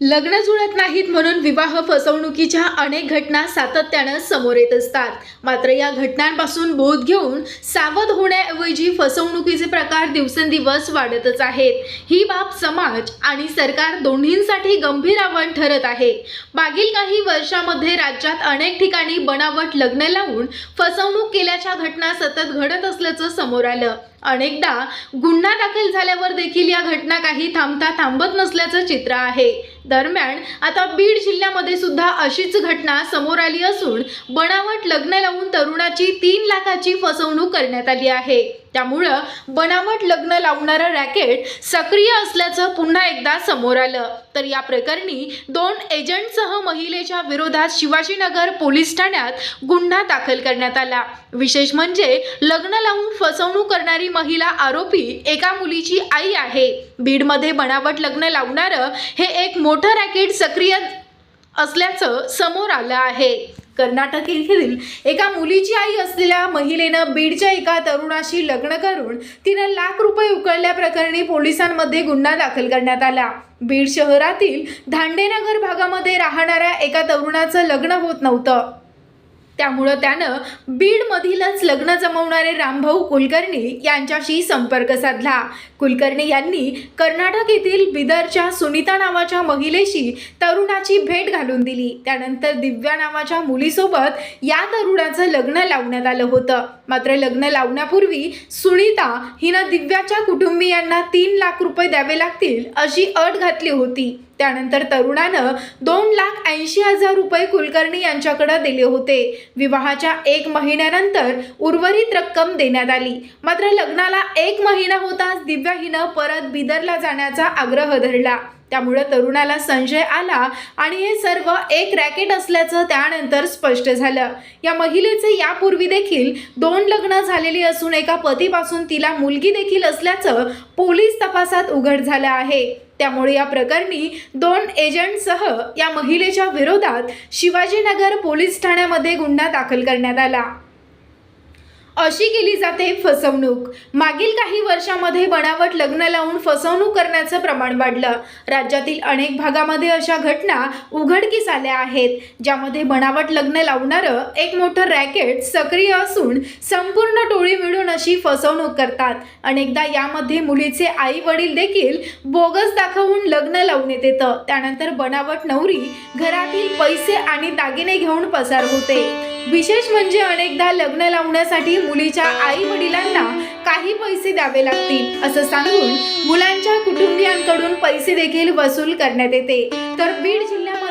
लग्न जुळत नाहीत म्हणून विवाह फसवणुकीच्या अनेक घटना सातत्यानं समोर येत असतात. मात्र या घटनांपासून बोध घेऊन सावध होण्याऐवजी फसवणुकीचे प्रकार दिवसेंदिवस वाढतच आहेत. ही बाब समाज आणि सरकार दोन्हींसाठी गंभीर आव्हान ठरत आहे. मागील काही वर्षामध्ये राज्यात अनेक ठिकाणी बनावट लग्न लावून फसवणूक केल्याच्या घटना सतत घडत असल्याचं समोर आलं. अनेकदा गुन्हा दाखल झाल्यावर देखील या घटना काही थांबता थांबत नसल्याचं चित्र आहे. दरम्यान आता बीड जिल्ह्यामध्ये सुद्धा अशीच घटना समोर आली असून बनावट लग्न लावून तरुणाची तीन लाखाची फसवणूक करण्यात आली आहे. त्यामुळं बनावट लग्न लावणारं रॅकेट सक्रिय असल्याचं पुन्हा एकदा समोर आलं. तर या प्रकरणी दोन एजंटसह महिलेच्या विरोधात शिवाजीनगर पोलीस ठाण्यात गुन्हा दाखल करण्यात आला. विशेष म्हणजे लग्न लावून फसवणूक करणारी महिला आरोपी एका मुलीची आई आहे. बीडमध्ये बनावट लग्न लावणारं हे एक मोठं रॅकेट सक्रिय असल्याचं समोर आलं आहे. कर्नाटक येथील एका मुलीची आई असलेल्या महिलेनं बीडच्या एका तरुणाशी लग्न करून तिनं लाख रुपये उकळल्याप्रकरणी पोलिसांमध्ये गुन्हा दाखल करण्यात आला. बीड शहरातील धांडेनगर भागामध्ये राहणाऱ्या एका तरुणाचं लग्न होत नव्हतं. त्यामुळं त्यानं बीडमधीलच लग्न जमवणारे रामभाऊ कुलकर्णी यांच्याशी संपर्क साधला. कुलकर्णी यांनी कर्नाटक येथील बिदरच्या सुनीता नावाच्या महिलेशी तरुणाची भेट घालून दिली. त्यानंतर दिव्या नावाच्या मुलीसोबत या तरुणाचं लग्न लावण्यात आलं होतं. मात्र लग्न लावण्यापूर्वी सुनीता हिनं दिव्याच्या कुटुंबियांना तीन लाख रुपये द्यावे लागतील अशी अट घातली होती. त्यानंतर तरुणानं दोन लाख ऐंशी हजार रुपये कुलकर्णी यांच्याकडे दिले होते. विवाहाच्या एक महिन्यानंतर उर्वरित रक्कम देण्यात आली. मात्र लग्नाला एक महिना होताच दिव्या हिनं परत बिदरला जाण्याचा आग्रह धरला. त्यामुळं तरुणाला संशय आला आणि हे सर्व एक रॅकेट असल्याचं त्यानंतर स्पष्ट झालं. या महिलेचे यापूर्वी देखील दोन लग्न झालेली असून एका पतीपासून तिला मुलगी देखील असल्याचं पोलीस तपासात उघड झालं आहे. त्यामुळे या प्रकरणी दोन एजंटसह या महिलेच्या विरोधात शिवाजीनगर पोलीस ठाण्यामध्ये गुन्हा दाखल करण्यात आला. अशी केली जाते फसवणूक. मागील काही वर्षामध्ये बनावट लग्न लावून फसवणूक करण्याचं प्रमाण वाढलं. राज्यातील अनेक भागामध्ये अशा घटना उघडकीस आल्या आहेत ज्यामध्ये बनावट लग्न लावणारं एक मोठं रॅकेट सक्रिय असून संपूर्ण टोळी मिळून अशी फसवणूक करतात. अनेकदा यामध्ये मुलीचे आई वडील देखील बोगस दाखवून लग्न लावण्यात येतं त्यानंतर बनावट नवरी घरातील पैसे आणि दागिने घेऊन पसार होते. विशेष म्हणजे अनेकदा लग्न लावण्यासाठी मुलीच्या आई वडिलांना काही पैसे द्यावे लागतील असं सांगून मुलांच्या कुटुंबियांकडून पैसे देखील वसूल करण्यात येते. तर बीड जिल्ह्यामध्ये